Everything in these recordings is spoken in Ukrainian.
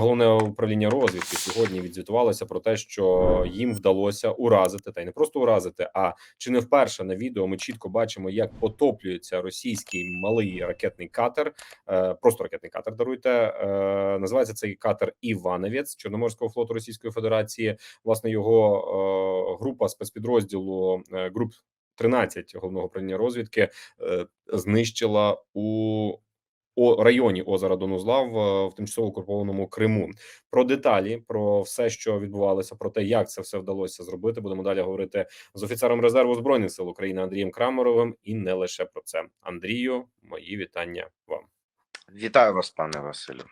Головне управління розвідки сьогодні відзвітувалося про те, що їм вдалося уразити та й не просто уразити, а чи не вперше на відео ми чітко бачимо, як потоплюється російський малий ракетний катер, е, просто ракетний катер. Даруйте е, називається цей катер Івановець Чорноморського флоту Російської Федерації. Власне його е, група спецпідрозділу груп 13 головного управління розвідки знищила у о районі озера Донузлав е, в тимчасово окупованому Криму. Про деталі, про все, що відбувалося, про те, як це все вдалося зробити, будемо далі говорити з офіцером резерву збройних сил України Андрієм Крамеровим, і не лише про це. Андрію, мої вітання вам. Вітаю вас, пане Василю.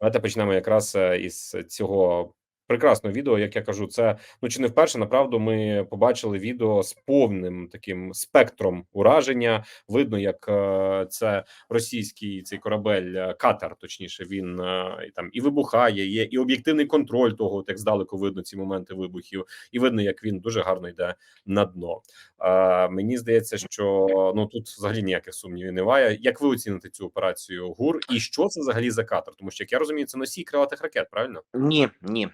Давайте почнемо якраз е, із цього прекрасного відео. Як я кажу, це ну чи не вперше направду ми побачили відео з повним таким спектром ураження. Видно, як е, це російський цей корабель е, катер, точніше, він е, і там і вибухає. Є і об'єктивний контроль того, як здалеку видно ці моменти вибухів, і видно, як він дуже гарно йде на дно. Е, мені здається, що ну тут взагалі ніяких сумнівів немає. Як ви оціните цю операцію ГУР, і що це взагалі за катер? Тому що як я розумію, це носій крилатих ракет, правильно? Ні, Ні?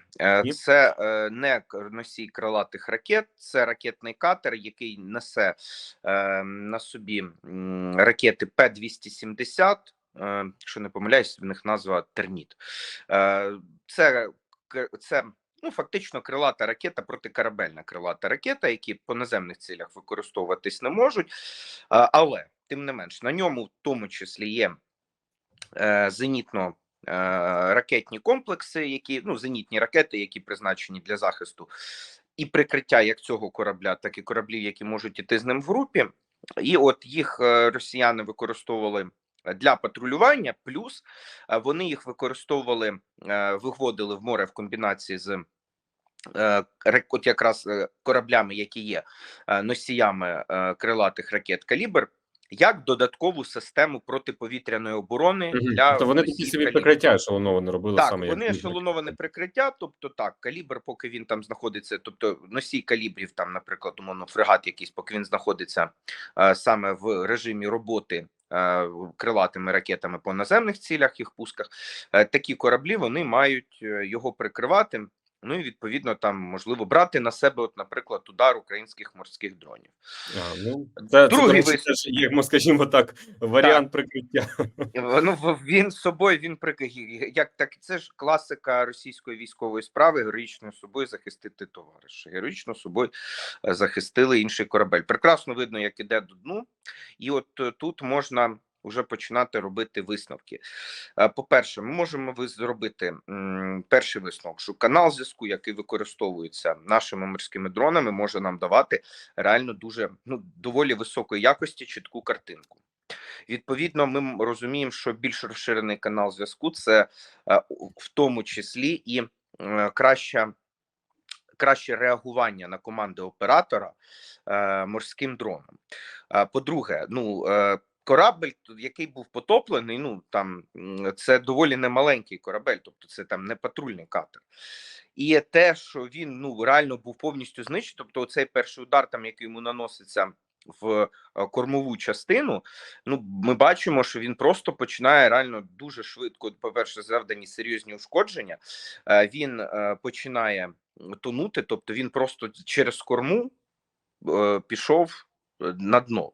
Це е, не носій крилатих ракет, це ракетний катер, який несе е, на собі ракети П-270, е, Якщо не помиляюсь, в них назва Терміт. Е, Це це ну фактично крилата ракета, протикорабельна крилата ракета, які по наземних цілях використовуватись не можуть. Але тим не менш на ньому в тому числі є е, зенітно. Е, Ракетні комплекси, які ну зенітні ракети, які призначені для захисту і прикриття як цього корабля, так і кораблів, які можуть іти з ним в групі. І от їх е, росіяни використовували для патрулювання, плюс е, вони їх використовували, виводили в море в комбінації з от якраз кораблями, які є носіями крилатих ракет калібр, як додаткову систему протиповітряної оборони для Тобто вони такі собі «Калібр». прикриття ешелоноване робили Так, саме вони як ешелоноване прикриття, тобто так, калібр, поки він там знаходиться, тобто носій калібрів, там, наприклад, умовно, фрегат якийсь, поки він знаходиться е, саме в режимі роботи е, крилатими ракетами по наземних цілях, їх пусках, е, такі кораблі вони мають його прикривати. Ну і відповідно там можливо брати на себе, от, наприклад, удар українських морських дронів. А, ну, це, Другий це, виступ. теж ми скажімо так, варіант прикриття. Ну, він з собою він прик... як так. Це ж класика російської військової справи героїчно собою захистити товариша. Героїчно собою е, захистили інший корабель. Прекрасно видно, як іде до дну, і от е, тут можна. Вже починати робити висновки. Е, По-перше, ми можемо зробити перший висновок, що канал зв'язку, який використовується нашими морськими дронами, може нам давати реально дуже ну доволі високої якості чітку картинку. Відповідно, ми розуміємо, що більш розширений канал зв'язку це е, в тому числі і е, краща. Краще реагування на команди оператора е, морським дроном. Е, по-друге, ну е, корабль, який був потоплений, ну там це доволі немаленький корабель, тобто це там не патрульний катер. І те, що він ну реально був повністю знищений, тобто цей перший удар, там який йому наноситься в е, кормову частину, ну ми бачимо, що він просто починає реально дуже швидко. По-перше, завдані серйозні ушкодження. Е, Він е, починає тонути, тобто він просто через корму пішов на дно.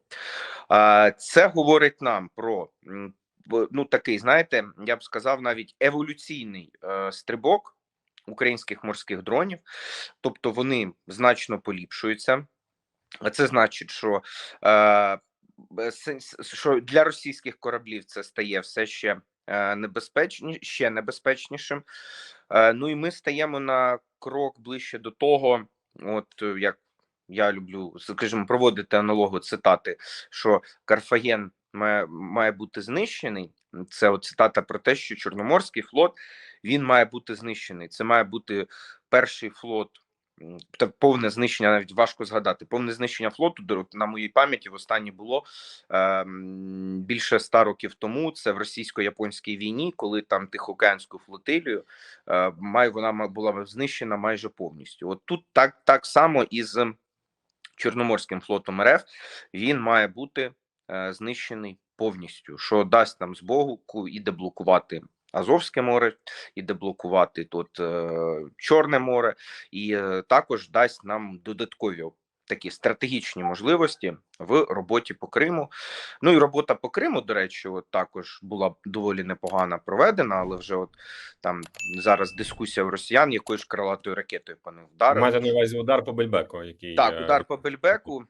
Це говорить нам про ну такий, знаєте, я б сказав, навіть еволюційний е, стрибок українських морських дронів, тобто вони значно поліпшуються. А це значить, що, е, що для російських кораблів це стає все ще е, небезпечні, ще небезпечнішим. Ну і ми стаємо на крок ближче до того, от як я люблю, скажімо, проводити аналогу цитати, що Карфаген має, має бути знищений. Це от цитата про те, що Чорноморський флот він має бути знищений. Це має бути перший флот. Та повне знищення навіть важко згадати. Повне знищення флоту на моїй пам'яті востаннє було е, більше ста років тому. Це в російсько-японській війні, коли там Тихоокеанську флотилію е, май вона була знищена майже повністю. От тут так, так само і з Чорноморським флотом РФ він має бути е, знищений повністю, що дасть нам ку- і деблокувати Азовське море і деблокувати тут е, Чорне море, і е, також дасть нам додаткові такі стратегічні можливості в роботі по Криму. Ну і робота по Криму, до речі, от також була доволі непогано проведена, але вже от там зараз дискусія в росіян, якою ж крилатою ракетою них вдарили. Маєте на увазі удар по Бельбеку, який Так, е, удар по Бельбеку.